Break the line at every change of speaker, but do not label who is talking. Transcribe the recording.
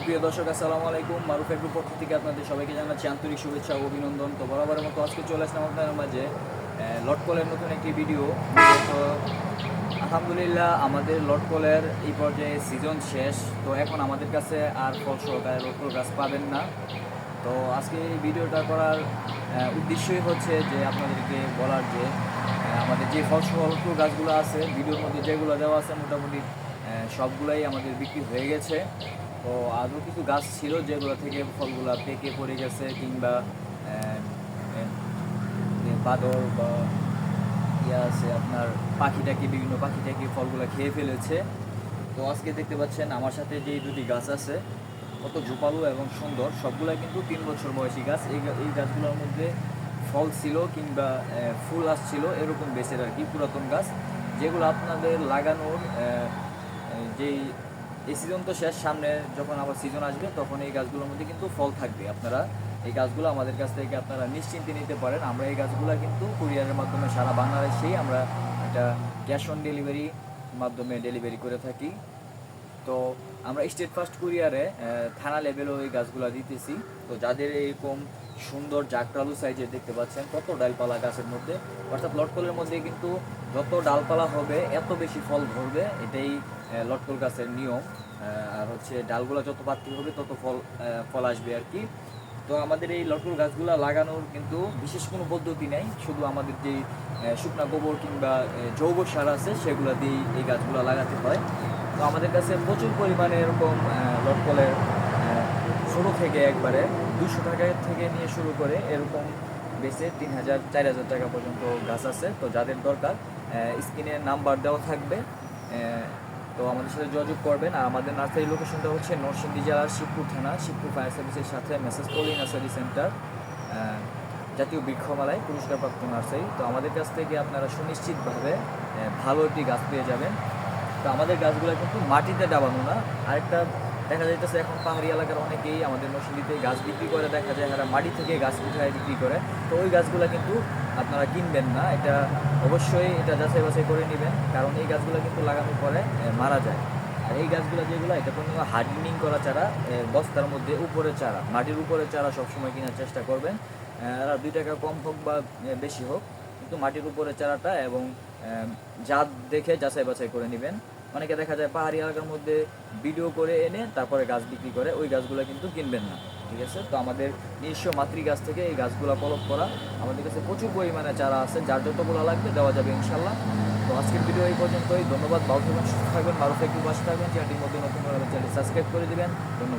সুপ্রিয় দর্শক, আসসালামু আলাইকুম। মারুফ এগ্রুপ পক্ষ থেকে আপনাদের সবাইকে জানাচ্ছি আন্তরিক শুভেচ্ছা ও অভিনন্দন। তো বরাবরের মতো আজকে চলে আসলাম আপনাদের মাঝে লটকলের নতুন একটি ভিডিও। তো, আলহামদুলিল্লাহ, আমাদের লটকলের এই পর্যায়ে সিজন শেষ। তো এখন আমাদের কাছে আর ফল সহকারে লটকল গাছ পাবেন না। তো আজকে এই ভিডিওটা করার উদ্দেশ্যই হচ্ছে যে আপনাদেরকে বলার যে আমাদের যে ফল লটকল গাছগুলো আছে, ভিডিওর মধ্যে যেগুলো দেওয়া আছে, মোটামুটি সবগুলাই আমাদের বিক্রি হয়ে গেছে। তো আরও কিছু গাছ ছিল যেগুলো থেকে ফলগুলো পেকে পড়ে গেছে কিংবা বাদর বা ইয়ে আছে আপনার পাখিটাকে, বিভিন্ন পাখিটাকে ফলগুলো খেয়ে ফেলেছে। তো আজকে দেখতে পাচ্ছেন আমার সাথে যে দুটি গাছ আছে, কত ঝোপালো এবং সুন্দর। সবগুলো কিন্তু তিন বছর বয়সী গাছ। এই এই গাছগুলোর মধ্যে ফল ছিল কিংবা ফুল আসছিল এরকম বেসের আর কি, পুরাতন গাছ। যেগুলো আপনাদের লাগানোর যেই এই সিজন তো শেষ, সামনে যখন আবার সিজন আসবে, তখন এই গাছগুলোর মধ্যে কিন্তু ফল থাকবে। আপনারা এই গাছগুলো আমাদের কাছ থেকে আপনারা নিশ্চিন্তে নিতে পারেন। আমরা এই গাছগুলো কিন্তু কুরিয়ারের মাধ্যমে সারা বাংলাদেশেই আমরা একটা ক্যাশ অন ডেলিভারি মাধ্যমে ডেলিভারি করে থাকি। তো আমরা স্টেট ফার্স্ট কুরিয়ারে থানা লেভেলও এই গাছগুলো দিতেছি। তো যাদের এরকম সুন্দর জাকরালু সাইজের দেখতে পাচ্ছেন, কত ডালপালা গাছের মধ্যে, অর্থাৎ লটকলের মধ্যে কিন্তু যত ডালপালা হবে, এত বেশি ফল ধরবে, এটাই লটকল গাছের নিয়ম আর হচ্ছে ডালগুলো যত পাত্তি হবে তত ফল ফল আসবে আর কি। তো আমাদের এই লটকল গাছগুলো লাগানোর কিন্তু বিশেষ কোনো পদ্ধতি নেই, শুধু আমাদের যে শুকনা গোবর কিংবা জৈব সার আছে, সেগুলো দিয়েই এই গাছগুলো লাগাতে হয়। তো আমাদের কাছে প্রচুর পরিমাণে এরকম লটকলের ছোটো থেকে একবারে দুশো টাকা থেকে নিয়ে শুরু করে এরকম বেচে তিন হাজার, চার হাজার টাকা পর্যন্ত গাছ আছে। তো যাদের দরকার স্ক্রিনে নাম্বার দেওয়া থাকবে তো আমাদের সাথে যোগাযোগ করবেন। আর আমাদের নার্সারি লোকেশনটা হচ্ছে নরসিংদী জেলার শিবপুর থানা, শিবপুর ফায়ার সার্ভিসের সাথে মেসেজ পলি নার্সারি সেন্টার জাতীয় বৃক্ষমালায় পুরস্কারপ্রাপ্ত নার্সারি। তো আমাদের কাছ থেকে আপনারা সুনিশ্চিতভাবে ভালো একটি গাছ পেয়ে যাবেন। তো আমাদের গাছগুলো কিন্তু মাটিতে ডাবানো না। আরেকটা দেখা যাইতেছে এখন পাহাড়ি এলাকার অনেকেই আমাদের নরসিংদীতে গাছ বিক্রি করে, দেখা যায় এরা মাটি থেকে গাছ উঠায় বিক্রি করে। তো ওই গাছগুলো কিন্তু আপনারা কিনবেন না, এটা অবশ্যই এটা যাচাই বাছাই করে নেবেন, কারণ এই গাছগুলো কিন্তু লাগানোর পরে মারা যায়। আর এই গাছগুলো যেগুলো, এটা কোনো হার্ডনিং করা চারা বস্তার মধ্যে উপরে চারা, মাটির উপরে চারা সবসময় কেনার চেষ্টা করবেন। এরা দুই টাকা কম হোক বা বেশি হোক, কিন্তু মাটির উপরে চারাটা এবং জাত দেখে যাচাই বাছাই করে নেবেন। অনেকে দেখা যায় পাহাড়ি এলাকার মধ্যে ভিডিও করে এনে তারপরে গাছ বিক্রি করে, ওই গাছগুলো কিন্তু কিনবেন না, ঠিক আছে? তো আমাদের নিজস্ব মাতৃ গাছ থেকে এই গাছগুলো কলপ করা। আমাদের কাছে প্রচুর পরিমাণে চারা আছে, যার যতগুলো লাগবে দেওয়া যাবে ইনশাল্লাহ তো আজকের ভিডিও এই পর্যন্তই। ধন্যবাদ, ভালো থাকবেন, সুস্থ থাকবেন, ভালো থাকবেন চ্যানেলটির মধ্যে নতুন চ্যানেল সাবস্ক্রাইব করে দেবেন। ধন্যবাদ।